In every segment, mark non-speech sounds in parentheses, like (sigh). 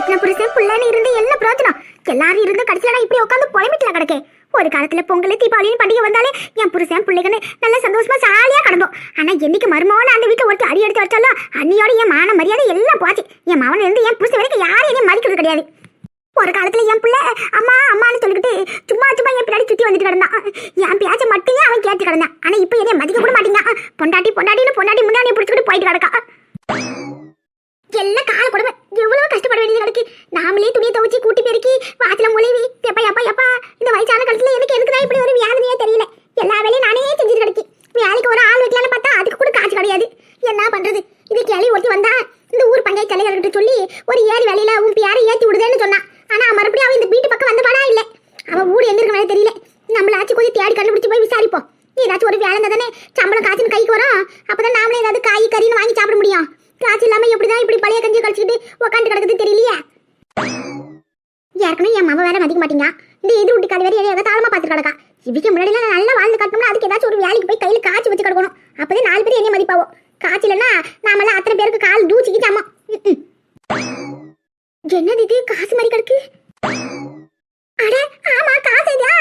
கட்டின புருஷன் புள்ளன்னு இருந்து என்ன பிரயோஜனம் எல்லாரும் இருந்து கடைசியில நான் இப்படி உட்காந்து புலம்பிட்டுல கிடக்கேன் ஒரு காலத்துல பொங்கல் தீபாவளின்னு பண்டிகை வந்தாலே என் புருஷன் பிள்ளைகன்னு நல்ல சந்தோஷமா ஜாலியா கிடந்தோம். ஆனா என்னைக்கு மருமகன் அந்த வீட்டுல ஒருத்தர் அடி எடுத்து வச்சாலும் அன்னியோட என் மான மரியாதை எல்லாம் போச்சு. என் மவன் இருந்து என் புருஷன் வரைக்கும் யாரும் என்னையும் மதிக்கிறது கிடையாது. ஒரு காலத்துல என் பிள்ளை அம்மா அம்மான்னு சொல்லிக்கிட்டு சும்மா சும்மா என் பின்னாடி சுத்தி வந்துட்டு கிடந்தான். என் பேச்ச மட்டுமே அவன் கேட்டு கிடந்தான். ஆனா இப்ப என்னைய மதிக்க கூட மாட்டீங்க பொண்டாட்டி பொண்டாட்டின்னு பொண்டாட்டி முன்னாடி பிடிச்சிக்கிட்டு போயிட்டு கிடக்கா. எல்லாம் கால கொடுமை எவ்வளவு கஷ்டப்பட வேண்டியது கிடக்கு நாமளே துணியை துவைச்சி கூட்டி பெருக்கி வாசல முளைவி எப்பா எப்பா எப்பா இந்த வயசான காலத்துல எனக்கு எதுக்கு தான் இப்படி ஒரு வேதனையே தெரியல. எல்லா வேலையும் நானே செஞ்சுட்டு கிடக்கு வேலைக்கு ஒரு ஆள் வைக்கலாம்னு பார்த்தா அதுக்கு கூட காசு கிடையாது. என்ன பண்றது? இது கேள்வி ஒருத்தி வந்தா இந்த ஊர் பஞ்சாயத்து தலைவர்கிட்ட சொல்லி ஒரு ஏழு வேலையில உன் பேரை ஏத்தி விடுதேன்னு சொன்னான் ஆனா மறுபடியும் அவன் இந்த வீட்டு பக்கம் வந்த இல்லை இல்ல. அவன் ஊர் எங்க இருக்கவே தெரியல. நம்மளாச்சும் கொஞ்சம் தேடி கண்டுபிடிச்சு போய் விசாரிப்போம். ஏதாச்சும் ஒரு வேலை தானே சம்பளம் காசுன்னு கைக்கு வரும். அப்பதான் நாமளே ஏதாவது காய் கறின்னு வாங்கி சாப்பிட முடியும். காசு இல்லாம எப்படிதான் இப்படி பழைய கஞ்சி கழிச்சுக்கிட்டு உக்காந்து கிடக்குது தெரியலையே? ஏற்கனவே என் மாமா வேற மதிக்க மாட்டீங்க. இந்த இது விட்டு கதை வேற எதாவது தாளமா பார்த்து கிடக்கா. இதுக்கு முன்னாடி நான் நல்லா வாழ்ந்து கட்டணும்னா அதுக்கு ஏதாச்சும் ஒரு வேலைக்கு போய் கையில காய்ச்சி வச்சு கிடக்கணும். அப்பதான் நாலு பேர் என்ன மதிப்பாவோ? காய்ச்சி இல்லைன்னா நாமெல்லாம் அத்தனை பேருக்கு கால் தூச்சிக்கிட்டாமா என்னது இது? காசு மாதிரி கிடக்கு. அட ஆமா காசு இதா?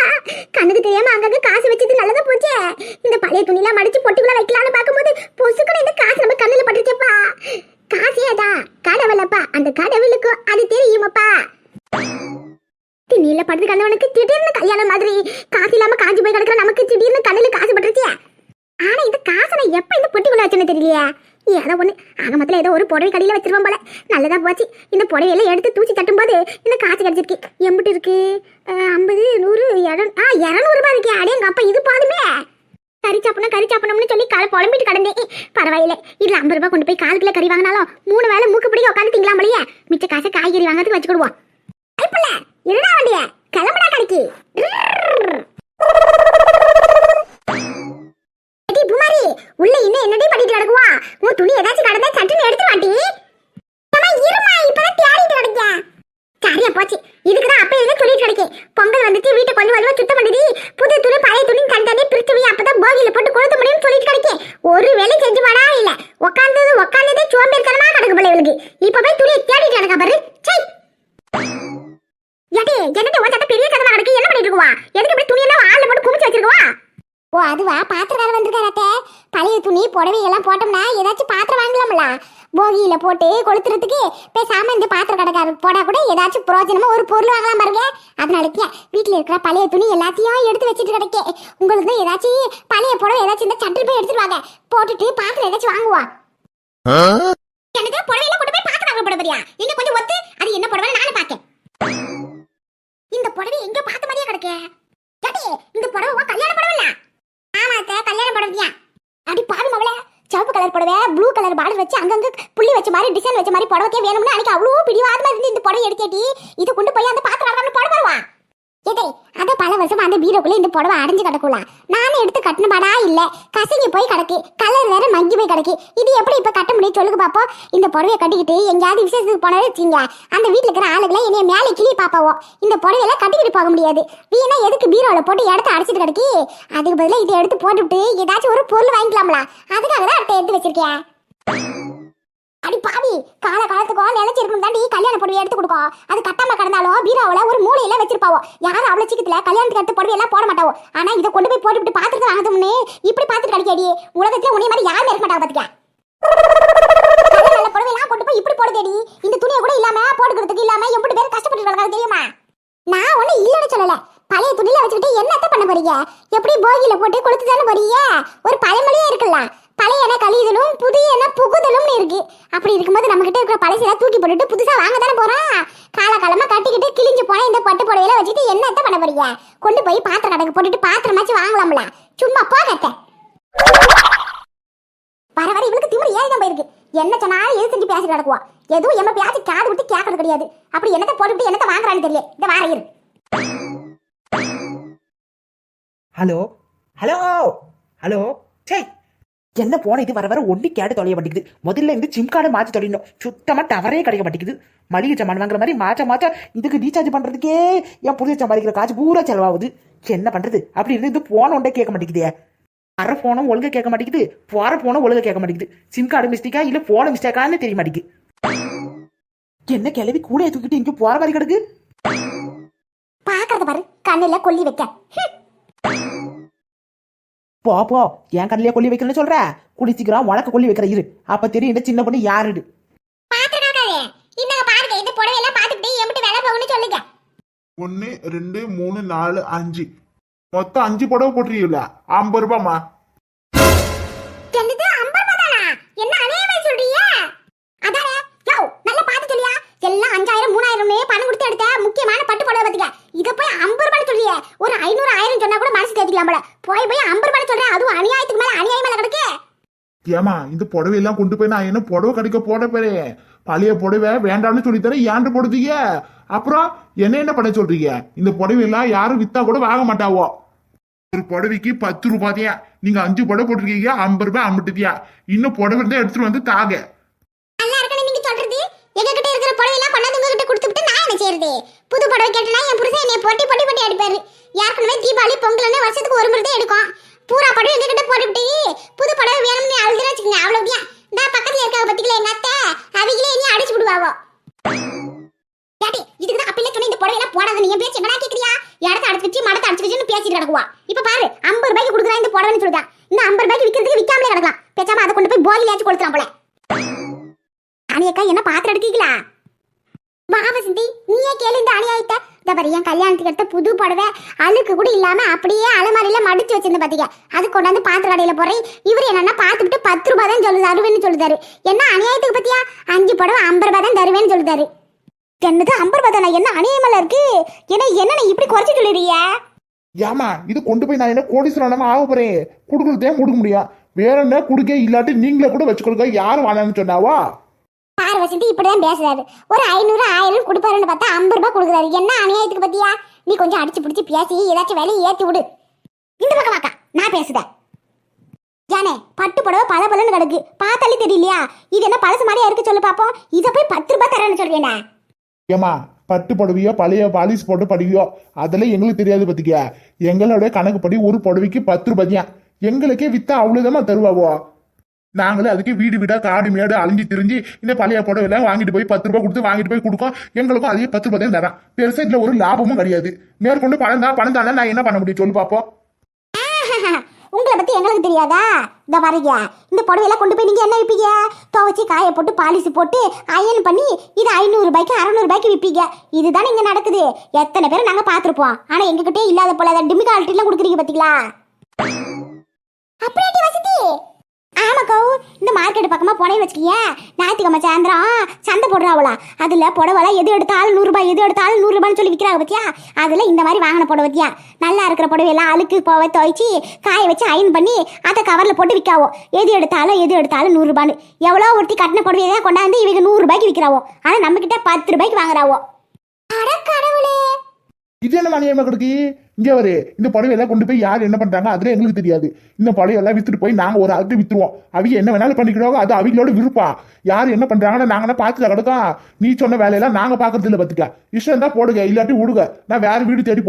கண்ணுக்கு தெரியாம அங்கங்க காசு வச்சது நல்லதா போச்சே. இந்த பழைய துணிலாம் மடிச்சு பொட்டுக்குள்ள வைக்கலாம்னு பாக்கும்போது பொசுக்குன்னு இந்த காசு நம்ம கண்ணுல பட்டுச்சப்பா காசு ஏதா கடவுளப்பா அந்த கடவுளுக்கு அது தெரியுமாப்பா? திண்ணில படுத்து கண்டவனுக்கு திடீர்னு கல்யாணம் மாதிரி. காசு இல்லாம காஞ்சி போய் கிடக்குற நமக்கு திடீர்னு கண்ணுல காசு பட்டுருச்சு. ஆனா இந்த காசை நான் எப்ப இந்த பொட்டிக்குள்ள வச்சேன்னு தெரியலையே? ஏதோ ஒன்று ஆக ஏதோ ஒரு புடவை கடையில் வச்சிருவோம் போல. நல்லதா போச்சு. இந்த புடவையெல்லாம் எடுத்து தூச்சி தட்டும்போது இந்த காசு கிடச்சிருக்கு. எம்பிட்டு இருக்கு? ஐம்பது நூறு இடம் ஆ இரநூறுபா இருக்கே. அடே எங்கள் அப்பா இது போதுமே. கறி சாப்பிடணும் கறி சாப்பிடணும்னு சொல்லி கால புலம்பிட்டு கடந்தேன். பரவாயில்ல. இதில் ஐம்பது ரூபாய் கொண்டு போய் கால் கிலோ கறி வாங்கினாலும் மூணு வேளை மூக்கு பிடிக்க உட்காந்து திங்கலாம் மிச்ச காசை காய்கறி வாங்கிறதுக்கு வச்சுக்கிடுவோம். ஐப்புல வண்டிய? கிளம்புடா கடைக்கு. எடி பூமாரி உள்ள இன்னும் என்னடி பண்ணிட்டு கிடக்குவா? உன் துணி ஏதாச்சும் கடந்தா சட்டுன்னு எடுத்து வாட்டி இருமா இப்பதான் தேடிட்டு சரியா போச்சு. இதுக்குதான் அப்ப எதுவும் பொங்கல் வந்துச்சு வீட்டை கொஞ்சம் வலுவா சுத்தம் பண்ணுது புது துணி பழைய துணி தனித்தனி அப்பதான் போகியில போட்டு கொளுத்த முடியும்னு சொல்லிட்டு கிடைக்கேன். ஒரு வேலை செஞ்சு வாடா இல்ல. உட்காந்தது உட்காந்ததே சோம்பேறித்தனமா கிடக்கு பிள்ளைகளுக்கு இப்ப போய் துணி தேடிட்டு கிடக்கா பாரு சை ஏடி என்னடி உன் சட்டை பெரிய கதவா கிடக்கு என்ன பண்ணிட்டு இருக்குவா எதுக்கு இப்படி துணியெல்லாம் ஆள்ல போட்டு குமிச்சு வச்சிருக்கவா ஓ அதுவா பாத்திரம் வந்திருக்காரத்த பழைய துணி புடவை எல்லாம் போட்டோம்னா ஏதாச்சும் பாத்திரம் வாங்கலாம்ல போகியில போட்டு கொளுத்துறதுக்கு பேசாம இந்த பாத்திர கடைக்காரர் போடா கூட ஏதாச்சும் பிரயோஜனமா ஒரு பொருள் வாங்கலாம் பாருங்க. அதனாலக்கு வீட்டுல இருக்கிற பழைய துணி எல்லாத்தையும் எடுத்து வச்சுட்டு கிடைக்க உங்களுக்கு தான் ஏதாச்சும் பழைய புடவை ஏதாச்சும் இந்த சட்டில் போய் எடுத்துட்டு வாங்க. போட்டுட்டு பாத்திரம் ஏதாச்சும் வாங்குவா எனக்கு புடவையில கொண்டு போய் பாத்திரம் வாங்க போட போறியா எங்க கொஞ்சம் ஒத்து? அது என்ன புடவை நானும் பார்க்கேன். இந்த புடவை எங்க பார்த்த மாதிரியே கிடக்கே? இந்த புடவை கல்யாண புடவைல ஆமா கல்யாண புடவையா? அப்படி பாரு மவளே சிவப்பு கலர் புடவை ப்ளூ கலர் பார்டர் வச்சு அங்கங்க புள்ளி வச்ச மாதிரி டிசைன் வச்ச மாதிரி புடவைக்கே வேணும்னு அன்னைக்கு அவ்வளோ பிடிவாதமா இருந்து இந்த புடவை எடுத்தேட்டி இது கொண்டு போய் அந்த பாத்திரம் போட வருவா ஏதே அத பல வருஷமா அந்த பீரோக்குள்ள இந்த புடவை அடைஞ்சு கிடக்குலாம் நானும் எடுத்து கட்டின இல்ல. கசங்கி போய் கிடக்கு. கலர் வேற மங்கி போய் கிடக்கு. இது எப்படி இப்ப கட்ட முடியும் சொல்லுங்க பாப்போம். இந்த புடவைய கட்டிக்கிட்டு எங்கேயாவது விசேஷத்துக்கு போனாலும் வச்சுங்க அந்த வீட்டுல இருக்கிற ஆளுகளை என்னைய மேலே கிளி பாப்பாவோ. இந்த புடவையில கட்டிக்கிட்டு போக முடியாது. வீணா எதுக்கு பீரோல போட்டு இடத்த அடைச்சிட்டு கிடக்கு? அதுக்கு பதிலா இதை எடுத்து போட்டுவிட்டு ஏதாச்சும் ஒரு பொருள் வாங்கிக்கலாம்ல. அதுக்காக தான் அடுத்த எடுத்து வச்சிருக்கேன். அடி பாவி கால காலத்துக்கும் நினைச்சிருக்கணும் தாண்டி கல்யாண புடவை எடுத்து கொடுக்கும் அது கட்டாம கடந்தாலும் பீராவில் ஒரு மூலையில வச்சிருப்பாவோ. யாரும் அவ்வளவு சீக்கிரத்துல கல்யாணத்துக்கு எடுத்து புடவை எல்லாம் போட மாட்டாவோ. ஆனா இதை கொண்டு போய் போட்டுவிட்டு பாத்துட்டு வாங்கதும்னு இப்படி பாத்துட்டு கிடைக்காடி உலகத்துல உன்னை மாதிரி யாருமே இருக்க மாட்டாங்க பாத்துக்க நல்ல நல்ல எல்லாம் கொண்டு போய் இப்படி போடுதேடி. இந்த துணியை கூட இல்லாம போட்டுக்கிறதுக்கு இல்லாம எப்படி பேர் கஷ்டப்பட்டு கிடக்காது தெரியுமா? நான் ஒண்ணு இல்லைன்னு சொல்லல. பழைய துணியில வச்சுக்கிட்டு என்னத்த பண்ண போறீங்க? எப்படி போகியில போட்டு கொளுத்து தானே போறீங்க? ஒரு பழமொழியே இருக்குல்ல. பழைய கழிதலும் புதிய புகுதலும்னு இருக்கு. அப்படி இருக்கும்போது நம்ம கிட்ட இருக்கிற பழசெல்லாம் தூக்கி போட்டுட்டு புதுசா வாங்க தானே போறோம் காலகாலமா கட்டிக்கிட்டு கிழிஞ்சு போன இந்த பட்டு புடவையில வச்சுட்டு என்னத்த பண்ண போறீங்க? கொண்டு போய் பாத்திர கடைக்கு போட்டுட்டு பாத்திரமாச்சு வாங்கலாம்ல. சும்மா போகத்த வர வர இவனுக்கு திமிரு ஏறி தான் போயிருக்கு. என்ன சொன்னாலும் எது செஞ்சு பேசிட்டு நடக்குவா எதுவும் எம்ம பேச்சு காது விட்டு கேட்கறது கிடையாது. அப்படி என்னத்த போட்டுவிட்டு என்னத்த வாங்குறான்னு தெரியல. இந்த வாரையிரு ஹலோ? ஹலோ? ஹலோ? சே என்ன போன இது வர வர ஒண்டி கேட்டு தொலைய மாட்டேங்குது. முதல்ல இருந்து சிம் கார்டு மாற்றி தொலையணும். சுத்தமா டவரே கிடைக்க மாட்டேங்குது. மளிகை சாமான் வாங்குற மாதிரி மாற்ற மாற்ற இதுக்கு ரீசார்ஜ் பண்றதுக்கே என் புதிய சம்பாதிக்கிற காசு பூரா செலவாகுது. என்ன பண்றது? அப்படி இருந்து இது போன ஒன்றே கேட்க மாட்டேங்குதே. வர போனும் ஒழுங்கா கேட்க மாட்டேங்குது. போற போனும் ஒழுங்கா கேட்க மாட்டேங்குது. சிம் கார்டு மிஸ்டேக்கா இல்ல போன மிஸ்டேக்கான்னு தெரிய மாட்டேங்குது. என்ன கிளவி கூடைய தூக்கிட்டு இங்க போற மாதிரி கிடக்கு? பாக்குறத பாரு. கண்ணுல கொல்லி வைக்க. போ போ. என் கண்ணிலே கொல்லி வைக்கிறேன்னு சொல்ற? குடி சீக்கிரம் உனக்கு கொல்லி வைக்கிற இரு. அப்ப தெரியும் இந்த சின்ன பொண்ணு யாருடு ஒன்னு ரெண்டு மூணு நாலு அஞ்சு. மொத்தம் அஞ்சு புடவை போட்டிருக்கீங்களா ஐம்பது சொல்லியா? எல்லாம் அஞ்சாயிரம் மூணாயிரம்னு பணம் கொடுத்து எடுத்த முக்கியமான பட்டு புடவை பத்திக்க இத போய் ஐம்பது ரூபாய் சொல்லியே. ஒரு ஐநூறு ஆயிரம் சொன்னா கூட மனசு தேத்திக்கலாம் போல. போய் போய் ஐம்பது ரூபாய் சொல்றேன் அதுவும் அநியாயத்துக்கு மேல அநியாயம் மேல கிடக்கு. ஏமா இந்த புடவை எல்லாம் கொண்டு போய் நான் என்ன புடவை கடைக்க போட போறேன் பழைய புடவை வேண்டாம்னு சொல்லித்தரேன் ஏன்ட்டு போடுதீங்க? அப்புறம் என்ன என்ன பண்ண சொல்றீங்க? இந்த புடவை எல்லாம் யாரும் வித்தா கூட வாங்க மாட்டாவோ? ஒரு புடவைக்கு பத்து ரூபாய்யா? நீங்க அஞ்சு புடவை போட்டிருக்கீங்க ஐம்பது ரூபாய் அம்பிட்டுதியா இன்னும் புடவை இருந்தா எடுத்துட்டு வந்து தாங்க. நல்லா இருக்குன்னு நீங்க சொல்றது. எங்க கிட்ட இருக்கிற புடவை எல்லாம் கொண்டாந்து உங்ககிட்ட கொடுத்துட்டு நான் என்ன செய்யறது? புது புடவை கேட்டனா என் புருஷன் என்னைய பொட்டி பொட்டி பொட்டி அடிப்பாரு. ஏற்கனவே தீபாவளி பொங்கல்னு வருஷத்துக்கு ஒரு முறை தான் எடுக்கும். பூரா படம் எங்க கிட்ட போட்டுவிட்டு புது படம் வேணும்னு அழுதுற வச்சுக்கோங்க அவ்வளவுதான். நான் பக்கத்துல இருக்காங்க பத்திக்கல எங்க அத்தை. அவங்களே நீ அடிச்சு விடுவாவோ. ஏடி இதுக்கு தான் அப்பையில சொன்ன இந்த புடவை எல்லாம் போடாத. நீ என் பேச்சு என்னடா கேக்குறியா? இடத்த அடிச்சு வச்சு மடத்தை அடிச்சு வச்சுன்னு பேசிட்டு கிடக்குவா. இப்ப பாரு ஐம்பது ரூபாய்க்கு கொடுக்குறா இந்த புடவைன்னு சொல்லுதா இந்த ஐம்பது ரூபாய்க்கு விற்கிறதுக்கு விற்காமலே கிடக்கலாம். பேசாம அதை கொண்டு போய் போகிலேயாச்சும் கொடுத்துலாம் போல. அனியக்கா என்ன பாத்திரம் எடுக்கீங்களா வா நீயே கேளு இந்த அநியாயத்தை. இந்த பாரு என் கல்யாணத்துக்கு எடுத்த புது புடவை அழுக்கு கூட இல்லாம அப்படியே அலமாரியில மடிச்சு வச்சிருந்த பாத்தீங்க அது கொண்டாந்து பாத்திர கடையில போறேன் இவர் என்னன்னா பாத்துக்கிட்டு பத்து ரூபாய் தான் சொல்லு அருவேன்னு சொல்லுதாரு. என்ன அநியாயத்துக்கு பத்தியா? அஞ்சு புடவை ஐம்பது ரூபாய் தான் தருவேன்னு சொல்லுதாரு. என்னது ஐம்பது ரூபாய் தானே? என்ன அநியாயமெல்லாம் இருக்கு? என்ன என்ன நீ இப்படி குறைச்சு சொல்லிடுறிய? ஏமா இது கொண்டு போய் நான் என்ன கோடீஸ்வரனமா ஆக போறேன்? கொடுக்குறதே கொடுக்க முடியும்? வேற என்ன கொடுக்க இல்லாட்டி நீங்களே கூட வச்சு கொடுக்க யாரும் வேணாம்னு சொன்னாவா? பாரு இப்படிதான் பேசுறாரு. ஒரு ஐநூறு ஆயிரம் கொடுப்பாருன்னு பார்த்தா ஐம்பது ரூபாய் கொடுக்குறாரு. என்ன அநியாயத்துக்கு பத்தியா? நீ கொஞ்சம் அடிச்சு பிடிச்சு பேசி ஏதாச்சும் வேலையை ஏத்தி விடு. இந்த பக்கம் வாக்கா நான் பேசுதேன் ஜானே பட்டு புடவை பல பலன்னு கிடக்கு. பார்த்தாலே தெரியலையா? இது என்ன பழசு மாதிரியா இருக்கு சொல்லு பாப்போம். இதை போய் பத்து ரூபாய் தரேன்னு சொல்றேனே ஏமா பட்டு புடவையோ பழைய பாலிஸ் போட்டு படுவியோ அதெல்லாம் எங்களுக்கு தெரியாது பத்திக்கா எங்களோட கணக்குப்படி ஒரு புடவைக்கு பத்து ரூபாய்யா எங்களுக்கே வித்தா அவ்வளவுதான் தருவாவோ? நாங்களும் அதுக்கு வீடு வீடா காடு மேடு அழிஞ்சு திரிஞ்சு இந்த பழைய புடவை எல்லாம் வாங்கிட்டு போய் பத்து ரூபாய் கொடுத்து வாங்கிட்டு போய் கொடுக்கோம். எங்களுக்கும் அதே பத்து ரூபாய் தான் தரான். பெருசா இதுல ஒரு லாபமும் கிடையாது. மேற்கொண்டு பணம் தான் பணம் நான் என்ன பண்ண முடியும்? சொல்லு பாப்போம். (laughs) உங்களை பத்தி எங்களுக்கு தெரியாதா? இந்த பாருங்க. இந்த புடவையெல்லாம் கொண்டு போய் நீங்க என்ன விப்பீங்க? துவச்சி காய போட்டு பாலிசி போட்டு அயன் பண்ணி இது ஐநூறு ரூபாய்க்கு அறநூறு ரூபாய்க்கு விப்பீங்க. இதுதானே இங்க நடக்குது. எத்தனை பேரை நாங்க பாத்திருப்போம் ஆனா எங்ககிட்டே இல்லாத போல அதை எல்லாம் கொடுக்குறீங்க பாத்தீங்களா? அப்படியே வசதி மார்க்கெட் பக்கமா போனேன்னு வச்சுக்கிய ஞாயிற்றுக்கிழமை சாயந்தரம் சந்தை போடுறாவளா. அதுல புடவெல்லாம் எது எடுத்தாலும் நூறுரூபா எது எடுத்தாலும் நூறுரூபான்னு சொல்லி விற்கிறாங்க பத்தியா? அதுல இந்த மாதிரி வாங்கின புடவை பத்தியா? நல்லா இருக்கிற புடவையெல்லாம் அழுக்கு போவை துவைச்சி காய வச்சு அயன் பண்ணி அதை கவர்ல போட்டு விற்காவோ எது எடுத்தாலும் எது எடுத்தாலும் நூறுரூபான்னு எவ்வளோ ஒருத்தி கட்டின புடவையை தான் கொண்டாந்து இவங்க நூறு ரூபாய்க்கு விற்கிறாவோ ஆனா நம்ம கிட்ட பத்து ரூபாய்க்கு வாங்குறாவோ. அட கடவுளே! இது என்ன மணியமா கிடக்கு? இங்க வரு. இந்த புடவையெல்லாம் கொண்டு போய் யார் என்ன பண்றாங்க? அதுல எங்களுக்கு தெரியாது. இந்த புடவையெல்லாம் வித்துட்டு போய் நாங்க ஒரு ஆளுக்கு வித்துருவோம். அவங்க என்ன வேணாலும் பண்ணிக்கிறோம் அது அவங்களோட விருப்பம் யார் என்ன பண்றாங்கன்னு நாங்க பார்த்துல கிடக்கோம் நீ சொன்ன வேலையெல்லாம் நாங்க பாக்குறது இல்ல பத்துக்க இஷ்டம் தான் போடுங்க. இல்லாட்டி விடுங்க. நான் வேற வீடு தேடி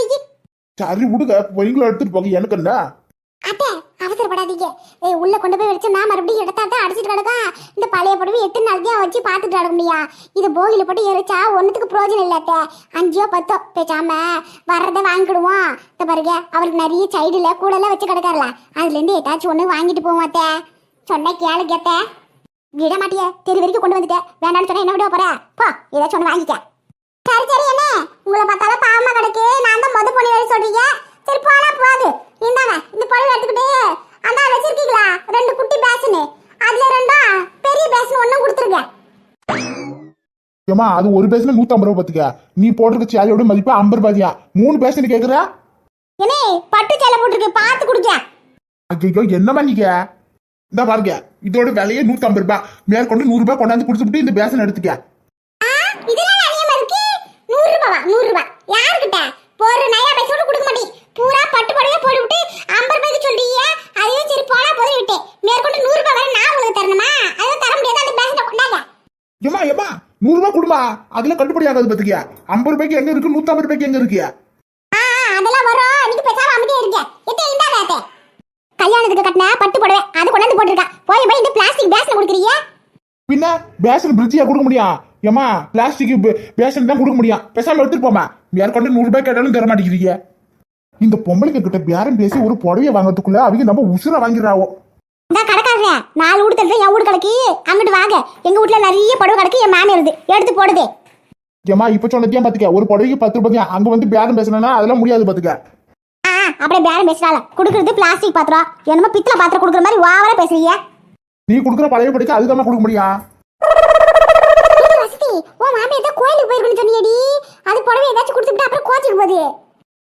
வைக்கி. சரி விடுங்க. நீங்களும் எடுத்துட்டு போங்க. எனக்கு என்ன? அவசரப்படாதீங்க. ஏய் உள்ள கொண்டு போய் வச்சோம்னா மறுபடியும் எடுத்தா தான் அடிச்சிட்டு கிடக்கா. இந்த பழைய புடவை எட்டு நாளைக்கே வச்சு பார்த்துட்டு கிடக்க முடியா? இது போகில போட்டு எரிச்சா ஒன்றுத்துக்கு பிரயோஜனம் இல்லை அத்தை அஞ்சோ பத்தோ பேசாம வர்றதை வாங்கிடுவோம். இந்த பாருங்க அவருக்கு நிறைய சைடில் கூடலாம் வச்சு கிடக்காருல. அதுலேருந்து ஏதாச்சும் ஒன்று வாங்கிட்டு போவோம் அத்தை. சொன்ன கேளு கேத்த. விட மாட்டியே தெரு வரைக்கும் கொண்டு வந்துட்டேன் வேண்டாம்னு சொன்னா என்ன விட போற? போ ஏதாச்சும் ஒன்று வாங்கிக்க. சரி சரி என்ன? உங்களை பார்த்தாலும் பாவமா கிடக்கு. நான் தான் மொதல் பொண்ணு வேலை சொல்றீங்க. சரி போனா போகுது இந்தாங்க இந்த புடவை எடுத்துக்கிட்டு அண்ணா வச்சிருக்கீங்களா? ரெண்டு குட்டி பேசனு அதுல ரெண்டும் பெரிய பேசன் ஒன்றும் கொடுத்துருங்க. ஏமா அது ஒரு பேசுல நூத்தம்பது ரூபா பத்துக்க. நீ போட்டிருக்க சேலையோட மதிப்பு ஐம்பது ரூபாயா மூணு பேசுன்னு கேக்குற? என்ன பட்டு சேலை போட்டிருக்கு பார்த்து கொடுக்க ஐயோ என்ன பண்ணிக்க இந்த பாருங்க இதோட விலையே நூத்தம்பது ரூபாய். மேற்கொண்டு நூறு ரூபாய் கொண்டாந்து கொடுத்துட்டு இந்த பேசன் எடுத்துக்க. இதெல்லாம் நிறையமா இருக்கு. நூறு ரூபாவா? நூறு ரூபாய். யாருக்கிட்ட போற நயா பைசா கூட கொடுக்க மாட்டேன். பூரா பட்டு புடவையா போட்டு விட்டு ஐம்பது ரூபாய்க்கு சொல்றீங்க அதையும் சரி போனா போதும் விட்டேன். மேற்கொண்டு நூறு ரூபாய் வரை நான் உங்களுக்கு தரணுமா? அதையும் தர முடியாது? அந்த பேசனை கொண்டாங்க. ஏமா ஏமா நூறு ரூபாய் கொடுமா? அதுல கட்டுப்படி ஆகாது பத்துக்கியா? ஐம்பது ரூபாய்க்கு எங்க இருக்கு? நூத்தம்பது ரூபாய்க்கு எங்க இருக்கு ஆ, அதெல்லாம் வரும். நீங்க பேசாம அமைதியா இருங்க. எத்தே இந்தா வேத்தே கல்யாணத்துக்கு கட்டின பட்டு புடவை அது கொண்டாந்து போட்டிருக்கா. பேஷன் பிரிட்ஜியா கொடுக்க முடியும் ஏமா பிளாஸ்டிக் பேஷன் தான் கொடுக்க முடியும் பேசாம எடுத்துட்டு போமா மேற்கொண்டு நூறு ரூபாய் கேட்டாலும் தர மாட்டேங்கிறீங்க இந்த பொம்பளைங்க கிட்ட பேரம் பேசி ஒரு புடவைய வாங்குறதுக்குள்ள அவங்க நம்ம உசுர வாங்கிடுறாவோ? இந்த கடைக்காரரே நாலு வீடு தள்ளுற என் வீடு கிடக்கு அங்கிட்டு வாங்க. எங்க வீட்டுல நிறைய புடவை கிடக்கு என் மாமி இருந்து எடுத்து போடுதே. ஏமா இப்ப சொன்னதையும் பாத்துக்க. ஒரு புடவைக்கு பத்து ரூபாய் அங்க வந்து பேரம் பேசணும்னா அதெல்லாம் முடியாது பாத்துக்க. அப்படியே பேரம் பேசுறாள். கொடுக்கறது பிளாஸ்டிக் பாத்திரம். என்னமோ பித்தளை பாத்திரம் கொடுக்குற மாதிரி ஓவரா பேசுறீங்க. நீ கொடுக்குற பழைய படிக்க அதுதான் கொடுக்க முடியும்? வசதி உன் மாமி ஏதோ கோயிலுக்கு போயிருக்குன்னு சொன்னியடி. அது புடவை ஏதாச்சும் கொடுத்துட்டு அப்புறம் கோச்சிக்கு போகுது.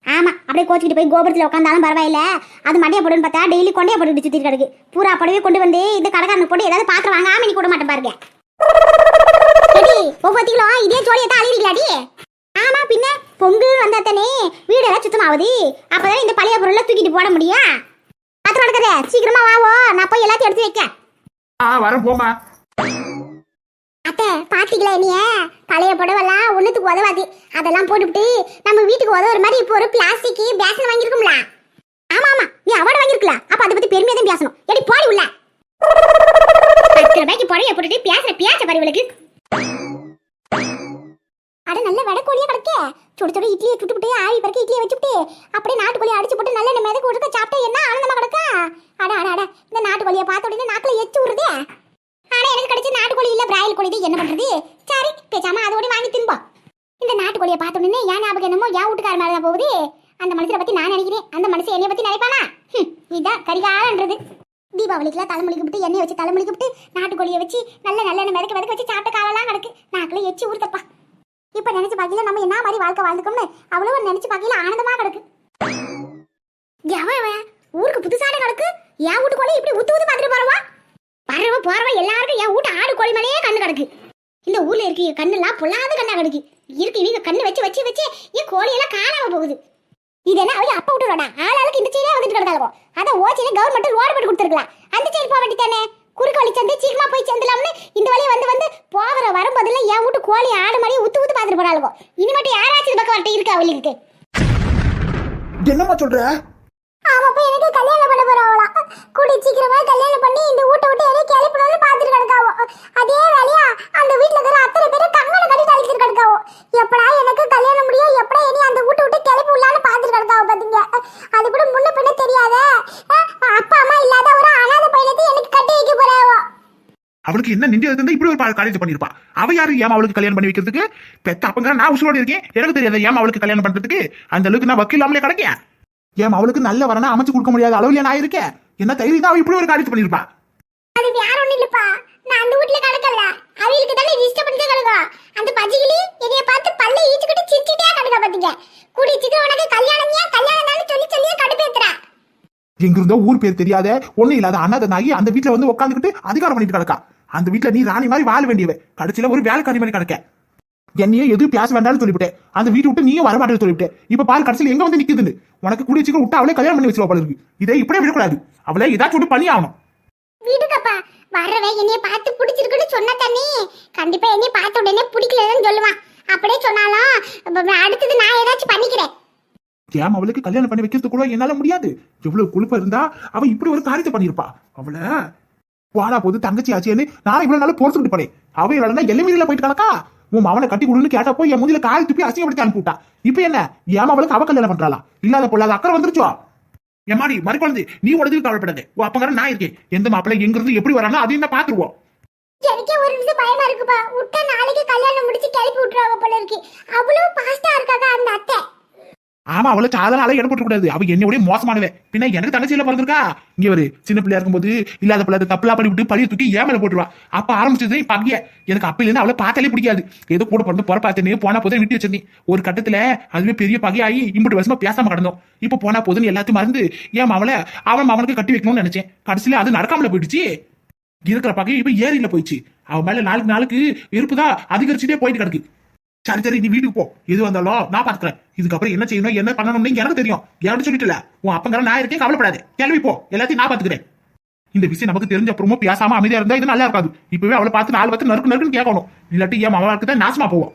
ஆமா அப்படியே கோச்சிக்கிட்டு போய் கோபுரத்தில் உட்காந்தாலும் பரவாயில்ல. அது மண்டையை போடுன்னு பார்த்தா டெய்லி கொண்டையை போட்டு சுத்திட்டு கிடக்கு. பூரா புடவை கொண்டு வந்து இந்த கடைக்காரனுக்கு போட்டு ஏதாவது பாத்திரம் வாங்க நீ கூட மாட்டேன் பாருங்க ஒவ்வொருத்திகளும் இதே ஜோலியை தான் அழிக்கிறீங்களாடி ஆமா பின்ன பொங்கல் வந்தாத்தானே வீடெல்லாம் சுத்தமாகுது. அப்போதான் இந்த பழைய பொருளை தூக்கிட்டு போட முடியும் பாத்திரம் எடுக்கிறேன் சீக்கிரமா வாவோ நான் போய் எல்லாத்தையும் எடுத்து வைக்க ஆ வர போமா அத்தை பாத்தீங்களா நீ பழைய புடவெல்லாம் ஒண்ணுத்துக்கு உதவாது. அதெல்லாம் போட்டுவிட்டு நம்ம வீட்டுக்கு உதவுற மாதிரி இப்போ ஒரு பிளாஸ்டிக் பேசன் வாங்கியிருக்கும்ல. ஆமா ஆமா. நீ அவார்டு வாங்கிருக்கலாம் அப்ப அதை பத்தி பெருமையா தான் பேசணும். எடி போடி உள்ள. பத்து ரூபாய்க்கு புடவைய போட்டுட்டு பேசுற பேச்ச பறிவளுக்கு அட நல்ல வடக்கோழியா கிடக்கே சுட சுட இட்லியை சுட்டுவிட்டு ஆவி பறக்க இட்லியை வச்சுட்டு அப்படியே நாட்டுக்கோழி அடிச்சு போட்டு நல்ல மிதக்கு விட்டு சாப்பிட்டா என்ன ஆனந்தமா கிடக்கா? அட அட அட. இந்த நாட்டுக்கோழியை பார்த்த உடனே நாக்குல எச்சு விடுறதே ஆனா எனக்கு கிடைச்ச நாட்டுக்கோழி இல்ல பிராயில் கோழி என்ன பண்றது? சரி பேசாம அதோட வாங்கி தின்பா இந்த நாட்டுக்கோழியை பார்த்த உடனே ஏன் ஞாபகம் என்னமோ ஏன் வீட்டுக்கார மேல தான் போகுது. அந்த மனுஷனை பத்தி நான் நினைக்கிறேன். அந்த மனுஷன் என்னைய பத்தி நினைப்பானா? இதான் கரிகாலன்றது. தீபாவளிக்குலாம் தலைமுடிக்கு விட்டு எண்ணெய் வச்சு தலைமுடிக்கு விட்டு நாட்டுக்கோழியை வச்சு நல்ல நல்லெண்ணெய் மிதக்க மிதக்க வச்சு சாப்பிட்ட காலெல்லாம் கிடக்கு. நாக்குல எச்சி ஊர்த்தப்பா இப்ப நினைச்சு பார்க்கல நம்ம என்ன மாதிரி வாழ்க்கை வாழ்ந்துக்கோம்னு அவ்வளவு நினைச்சு பார்க்கல ஆனந்தமா கிடக்கு. எவன் ஊருக்கு புதுசான கிடக்கு என் வீட்டுக்கோழி இப்படி ஊத்து ஊத்து பார்த்துட்டு போறவா? வரவ போறவ எல்லாருக்கும் என் வீட்டு ஆடு கோழி மேலேயே கண்ணு கிடக்கு. இந்த ஊர்ல இருக்க கண்ணெல்லாம் பொல்லாத கண்ணா கிடக்கு. இருக்கு இவங்க கண்ணு வச்சு வச்சு வச்சு என் கோழியெல்லாம் காணாம போகுது. இதெல்லாம் என்ன அவங்க அப்பா விட்டுறோடா ஆளாளுக்கு இந்த சைடே வந்துட்டு கிடக்காளோ அதான் ஓச்சில கவர்மெண்ட் ரோடு போட்டு கொடுத்துருக்கலாம். அந்த சைடு போக வேண்டித்தானே குறுக்கு வழி சந்தை சீக்கிரமா போய் சேர்ந்துலாம்னு இந்த வழியை வந்து வந்து போகிற வரும்போதுல என் வீட்டு கோழி ஆடு மாதிரி ஊத்து ஊத்து பார்த்துட்டு போறாளுவோ இனிமேட்டு யாராச்சும் இந்த பக்கம் வரட்டே இருக்கா அவளுக்கு? என்னம்மா சொல்ற? ஆமாப்பா எனக்கு கல்யாணம் பண்ண போறாவளா கூடி சீக்கிரமா கல்யாணம் பண்ணி இந்த வீட்டை விட்டு எனக்கு கிளப்பணும்னு பாத்துட்டு கிடக்காவோ. அதே வேலையா அந்த வீட்டுல இருக்கிற அத்தனை பேரும் கங்கணம் கட்டி தள்ளிட்டு கிடக்காவோ. எப்படா எனக்கு கல்யாணம் முடியும் எப்படா இனி அந்த வீட்டை விட்டு கிளப்பி விடலான்னு பாத்துட்டு கிடக்காவோ பாத்தீங்க அது கூட முன்ன பின்ன தெரியாத. அப்பா அம்மா இல்லாத ஒரு அனாதை பையனத்தை எனக்கு கட்டி வைக்க போறாவோ. அவளுக்கு என்ன நின்று இருந்தா இப்படி ஒரு காலேஜ் பண்ணிருப்பா. அவ யாரு? ஏமா அவளுக்கு கல்யாணம் பண்ணி வைக்கிறதுக்கு? பெத்த அப்பங்க நான் உசுரோட இருக்கேன். எனக்கு தெரியாது? ஏமா அவளுக்கு கல்யாணம் பண்றதுக்கு? அந்த அளவுக்கு நான் வக்கீல் இல்லாமலே கிடைக்கேன். ஏமா அவளுக்கு நல்ல வரனா அமைச்சு கொடுக்க முடியாத அளவுல நான் இருக்கேன். என்ன தைரியம் தான் இப்படி ஒரு காலேஜ் பண்ணிருப்பா அது வேற ஒண்ணும் இல்லப்பா. நான் அந்த வீட்ல கிடக்கல. அவளுக்கு தானே ரிஜிஸ்டர் பண்ணிட்டு கிடக்கா அந்த பஜிகிளி என்னைய பார்த்து பல்ல ஈச்சுக்கிட்டு சிரிச்சிட்டே கிடக்கா பாத்தீங்க. கூடி சீக்கிரம் உனக்கு கல்யாணம் ஏன் கல்யாணம் தானே சொல்லி சொல்லியே கடுப்பேத்துறா எங்க இருந்தோ ஊர் பேர் தெரியாத ஒண்ணு இல்லாத அண்ணாத நாயி அந்த வீட்டுல வந்து உட்காந்துக்கிட்டு அதிகாரம் பண்ணிட்டு கிடக்கா. அந்த வீட்டுல நீ ராணி மாதிரி வாழ வேண்டியவ. கடைசியில ஒரு வேலைக்காரி மாதிரி கிடக்க. என்னையே எதுவும் பேச வேண்டாம்னு சொல்லிவிட்டேன். அந்த வீட்டு விட்டு நீயும் வரமாட்டேன்னு சொல்லிவிட்டேன். இப்ப பாரு கடைசியில எங்க வந்து நிக்குதுன்னு. உனக்கு கூடிய சீக்கிரம் விட்டு அவளே கல்யாணம் பண்ணி வச்சிருவா போல இருக்கு. இதை இப்படியே விடக்கூடாது. அவளை ஏதாச்சும் விட்டு பண்ணி ஆகணும் வீட்டுக்கப்பா வர்றவன் என்னைய பார்த்து பிடிச்சிருக்குன்னு சொன்ன தண்ணி. கண்டிப்பா என்னைய பார்த்த உடனே பிடிக்கலன்னு சொல்லுவான். அப்படியே சொன்னாலும் அடுத்தது நான் ஏதாச்சும் பண்ணிக்கிறேன். ஏன் அவளுக்கு கல்யாணம் பண்ணி வைக்கிறது கூட என்னால முடியாது? எவ்வளவு கொழுப்பா இருந்தா அவ இப்படி ஒரு காரியத்தை பண்ணிருப்பா அவள வாடா போது தங்கச்சி ஆச்சேன்னு நான் இவ்வளவு நாள் பொறுத்துக்கிட்டு போனேன் அவ இல்லைன்னா எல்லைமீறில போயிட்டு கணக்கா உன் அவனை கட்டி கொடுன்னு கேட்டா போய் என் முதல கால் துப்பி அசிங்கப்படுத்தி அனுப்பிவிட்டா. இப்ப என்ன? ஏன் அவளுக்கு அவ கல்யாணம் பண்றாளா? இல்லாத பொல்லாத அக்கறை வந்துருச்சோ? எம்மாடி மறுக்குழந்தை நீ உடனே கவலைப்படாது. உன் அப்பங்கிற நான் இருக்கேன். எந்த மாப்பிள்ளை எங்க இருந்து எப்படி வரானோ அதையும் தான் பாத்துருவோம் எனக்கே ஒரு நிமிஷம் பயமா இருக்குப்பா. விட்டா நாளைக்கு கல்யாணம் முடிச்சு கிளப்பி விட்டுருவாங்க போல இருக்கு. அவ்வளவு பாஸ்டா இருக்காங்க அந்த அத்தை. ஆமா அவளை சாதன ஆளை இடம் போட்டு கூடாது அவ என்னையோட மோசமானவ. பின்ன எனக்கு தங்கச்சியில பிறந்திருக்கா? இங்க ஒரு சின்ன பிள்ளையா இருக்கும்போது இல்லாத பிள்ளை தப்புலா பண்ணி விட்டு பழிய தூக்கி ஏமல போட்டுருவா? அப்ப ஆரம்பிச்சது இப்ப எனக்கு அப்ப இருந்து அவளை பார்த்தாலே பிடிக்காது. ஏதோ கூட பிறந்து போற பார்த்தேனே போனா போதும் விட்டு வச்சிருந்தேன். ஒரு கட்டத்துல அதுவே பெரிய பகையாகி இம்புட்டு வருஷமா பேசாம கடந்தோம். இப்ப போனா போதுன்னு எல்லாத்தையும் மறந்து ஏன் அவளை அவன் அவனுக்கு கட்டி வைக்கணும்னு நினைச்சேன். கடைசியில அது நடக்காமல போயிடுச்சு. இருக்கிற பகை இப்ப ஏரியில போயிடுச்சு. அவன் மேல நாளுக்கு நாளுக்கு இருப்புதான் தான் அதிகரிச்சுட்டே போயிட்டு கிடக்கு. சரி சரி நீ வீட்டுக்கு போ. எது வந்தாலும் நான் பாத்துக்கிறேன். இதுக்கப்புறம் என்ன செய்யணும் என்ன பண்ணணும்னு எனக்கு தெரியும். யாரும் சொல்லிட்டுல. உன் அப்பங்கிற நான் இருக்கேன் கவலைப்படாது. கிளம்பி போ. எல்லாத்தையும் நான் பாத்துக்கிறேன். இந்த விஷயம் நமக்கு தெரிஞ்ச அப்புறமும் பேசாம அமைதியா இருந்தா இது நல்லா இருக்காது. இப்பவே அவளை பார்த்து நாலு பத்து நறுக்கு நறுக்குன்னு கேட்கணும். இல்லாட்டி என் மாமாவுக்கு தான் நாசமா போவோம்.